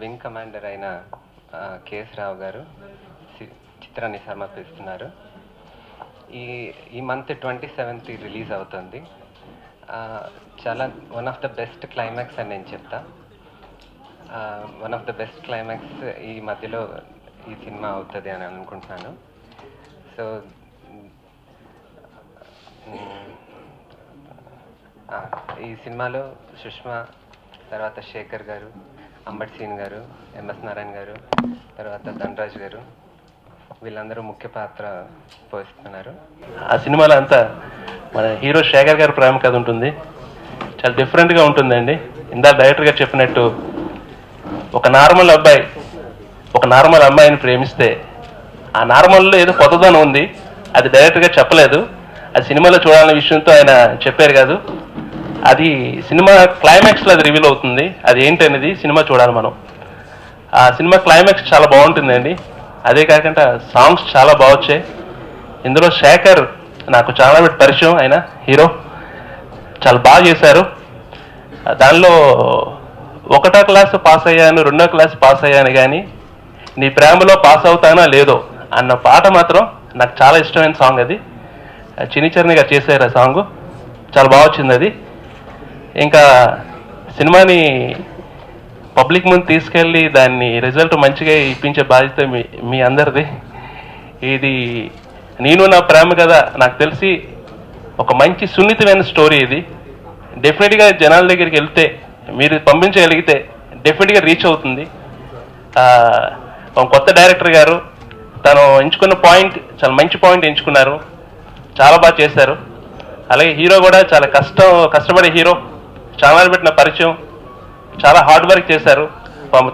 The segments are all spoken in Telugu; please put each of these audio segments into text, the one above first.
వింగ్ కమాండర్ అయిన కేఎస్ రావు గారు చిత్రాన్ని సమర్పిస్తున్నారు. ఈ ఈ మంత్ ట్వంటీ సెవెంత్ రిలీజ్ అవుతుంది. చాలా one of the best climax అని నేను చెప్తా. One of the best climax ఈ మధ్యలో ఈ సినిమా అవుతుంది అని అనుకుంటున్నాను. సో ఈ సినిమాలో సుష్మా తర్వాత శేఖర్ గారు అంబట్ సీన్ గారు ఎంఎస్ నారాయణ గారు తర్వాత ధనరాజ్ గారు వీళ్ళందరూ ముఖ్య పాత్ర పోషిస్తున్నారు. ఆ సినిమాలో అంతా మన హీరో శేఖర్ గారి ప్రేమ కథ ఉంటుంది. చాలా డిఫరెంట్గా ఉంటుందండి. ఇందా డైరెక్టర్ గారు చెప్పినట్టు ఒక నార్మల్ అబ్బాయి ఒక నార్మల్ అమ్మాయిని ప్రేమిస్తే ఆ నార్మల్లో ఏదో కొత్తదనం ఉంది. అది డైరెక్ట్గా చెప్పలేదు. అది సినిమాలో చూడాలనే విషయంతో ఆయన చెప్పారు కాదు. అది సినిమా క్లైమాక్స్లో అది రివీల్ అవుతుంది. అది ఏంటనేది సినిమా చూడాలి మనం. ఆ సినిమా క్లైమాక్స్ చాలా బాగుంటుందండి. అదే కాకుండా సాంగ్స్ చాలా బాగొచ్చాయి ఇందులో శేఖర్ నాకు చాలా పరిచయం ఆయన హీరో. చాలా బాగా చేశారు. దానిలో ఒకటో క్లాస్ పాస్ అయ్యాను రెండో క్లాస్ పాస్ అయ్యాను కానీ నీ ప్రేమలో పాస్ అవుతానా లేదో అన్న పాట మాత్రం నాకు చాలా ఇష్టమైన సాంగ్ అది. ఆ చిన్ని గారు చేశారు ఆ సాంగ్ చాలా బాగా వచ్చింది అది. ఇంకా సినిమాని పబ్లిక్ ముందు తీసుకెళ్ళి దాన్ని రిజల్ట్ మంచిగా ఇప్పించే బాధ్యత మీ మీ అందరిది. ఇది నేను నా ప్రేమ కదా నాకు తెలిసి ఒక మంచి సున్నితమైన స్టోరీ ఇది. డెఫినెట్గా జనాల దగ్గరికి వెళ్తే మీరు పంపించగలిగితే డెఫినెట్గా రీచ్ అవుతుంది. కొత్త డైరెక్టర్ గారు తను ఎంచుకున్న పాయింట్ చాలా మంచి పాయింట్ ఎంచుకున్నారు. చాలా బాగా చేశారు. అలాగే హీరో కూడా చాలా కష్టం కష్టపడే హీరో. చాలా పెట్టిన పరిచయం. చాలా హార్డ్ వర్క్ చేశారు.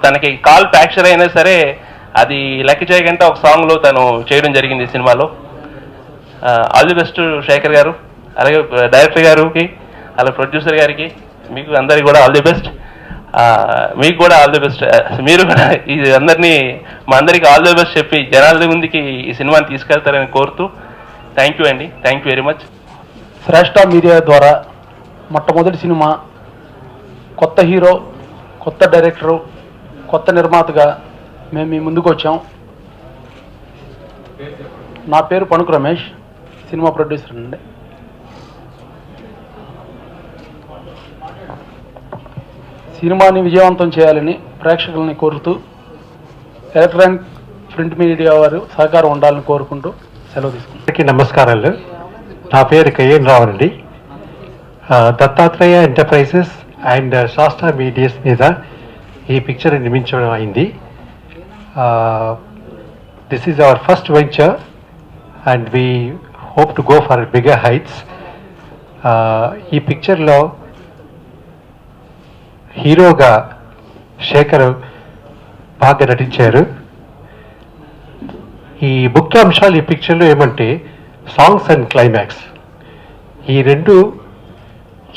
తనకి కాల్ ఫ్రాక్చర్ అయినా సరే అది లెక్క చేయకుండా ఒక సాంగ్లో తను చేయడం జరిగింది ఈ సినిమాలో. ఆల్ ది బెస్ట్ శేఖర్ గారు. అలాగే డైరెక్టర్ గారికి అలాగే ప్రొడ్యూసర్ గారికి మీకు అందరికి కూడా ఆల్ ది బెస్ట్ మీకు కూడా ఆల్ ది బెస్ట్ మీరు కూడా ఈ అందరినీ మా అందరికి ఆల్ ది బెస్ట్ చెప్పి జనాల ముందుకి ఈ సినిమాని తీసుకెళ్తారని కోరుతూ థ్యాంక్ యూ అండి. Thank you very much Shreshta media ద్వారా మొట్టమొదటి సినిమా కొత్త హీరో కొత్త డైరెక్టరు కొత్త నిర్మాతగా మేము మీ ముందుకు వచ్చాం. నా పేరు పణుకు రమేష్ సినిమా ప్రొడ్యూసర్ అండి. సినిమాని విజయవంతం చేయాలని ప్రేక్షకుల్ని కోరుతూ ఎలక్ట్రానిక్ ప్రింట్ మీడియా వారు సహకారం ఉండాలని కోరుకుంటూ సెలవు తీసుకుంటాం నమస్కారాలు. నా పేరు కయ్యన్ రావు అండి. Dattatreya enterprises and Shastra medias మీద ఈ పిక్చర్ నిర్మించడం అయింది. This is our first venture and we hope to go for bigger heights ఈ పిక్చర్లో హీరోగా శేఖర్ బాగా నటించారు. ఈ ముఖ్య అంశాలు ఈ పిక్చర్లో ఏమంటే సాంగ్స్ అండ్ క్లైమాక్స్ ఈ రెండు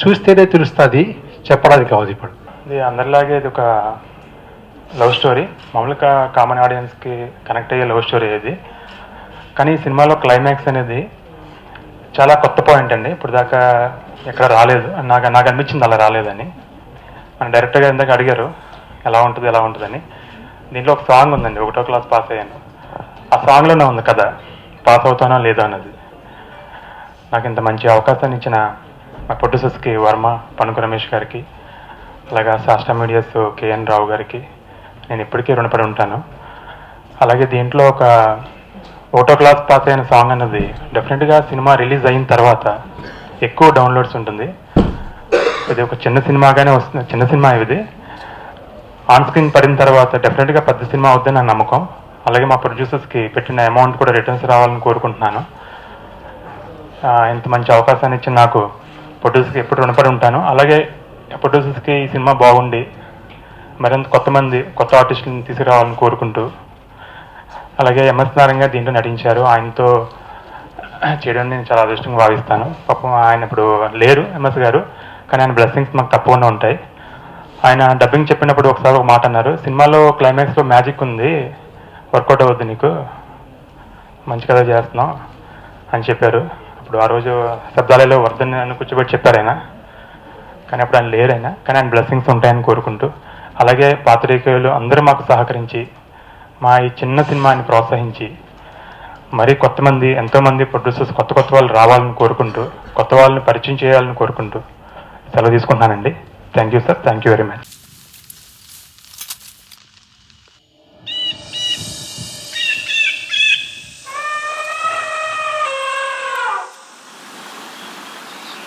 చూస్తేనే తెలుస్తుంది చెప్పడానికి అవదు ఇప్పుడు. ఇది అందరిలాగే ఇది ఒక లవ్ స్టోరీ. మామూలుగా కామన్ ఆడియన్స్కి కనెక్ట్ అయ్యే లవ్ స్టోరీ ఇది. కానీ ఈ సినిమాలో క్లైమాక్స్ అనేది చాలా కొత్త పాయింట్ అండి. ఇప్పుడు దాకా ఎక్కడ రాలేదు. నాకు నాకు అనిపించింది అలా రాలేదని. మన డైరెక్టర్ గారు ఇందాక అడిగారు ఎలా ఉంటుంది ఎలా ఉంటుందని. దీంట్లో ఒక సాంగ్ ఉందండి ఒకటో క్లాస్ పాస్ అయ్యాను. ఆ సాంగ్లోనే ఉంది కదా పాస్ అవుతానో లేదో అన్నది. నాకు ఇంత మంచి అవకాశాన్ని ఇచ్చిన మా ప్రొడ్యూసర్స్కి వర్మ పనుకు రమేష్ గారికి అలాగా శాస్త్ర మీడియాస్ కేఎన్ రావు గారికి నేను ఇప్పటికీ రుణపడి ఉంటాను. అలాగే దీంట్లో ఒక ఓటో క్లాస్ పాస్ అయిన సాంగ్ అన్నది డెఫినెట్గా సినిమా రిలీజ్ అయిన తర్వాత ఎక్కువ డౌన్లోడ్స్ ఉంటుంది. ఇది ఒక చిన్న సినిమాగానే వస్తుంది చిన్న సినిమా ఇది. ఆన్ స్క్రీన్ పడిన తర్వాత డెఫినెట్గా పెద్ద సినిమా అవుద్దని నా నమ్మకం. అలాగే మా ప్రొడ్యూసర్స్కి పెట్టిన అమౌంట్ కూడా రిటర్న్స్ రావాలని కోరుకుంటున్నాను. ఇంత మంచి అవకాశాన్ని ఇచ్చిన నాకు ప్రొడ్యూసర్కి ఎప్పుడు రుణపడి ఉంటాను. అలాగే ప్రొడ్యూసర్స్కి ఈ సినిమా బాగుండి మరింత కొత్త మంది కొత్త ఆర్టిస్టులను తీసుకురావాలని కోరుకుంటూ అలాగే ఎంఎస్ నారాయణ గారు దీంట్లో నటించారు. ఆయనతో చేయడం నేను చాలా అదృష్టంగా భావిస్తాను. పాపం ఆయన ఇప్పుడు లేరు ఎంఎస్ గారు కానీ ఆయన బ్లెస్సింగ్స్ మాకు తప్పకుండా ఉంటాయి. ఆయన డబ్బింగ్ చెప్పినప్పుడు ఒకసారి ఒక మాట అన్నారు. సినిమాలో క్లైమాక్స్లో మ్యాజిక్ ఉంది వర్కౌట్ అవ్వద్దు నీకు. మంచి కథ చేస్తున్నావు అని చెప్పారు. ఇప్పుడు ఆ రోజు శబ్దాలలో వర్ధన్ అని కూర్చోబెట్టి చెప్పారు ఆయన. కానీ అప్పుడు ఆయన లేరు ఆయన. కానీ ఆయన బ్లెస్సింగ్స్ ఉంటాయని కోరుకుంటూ అలాగే పాత్రికేయులు అందరూ మాకు సహకరించి మా ఈ చిన్న సినిమాని ప్రోత్సహించి మరీ కొత్త మంది ఎంతోమంది ప్రొడ్యూసర్స్ కొత్త కొత్త వాళ్ళు రావాలని కోరుకుంటూ కొత్త వాళ్ళని పరిచయం చేయాలని కోరుకుంటూ సెలవు తీసుకుంటున్నానండి. Thank you sir thank you very much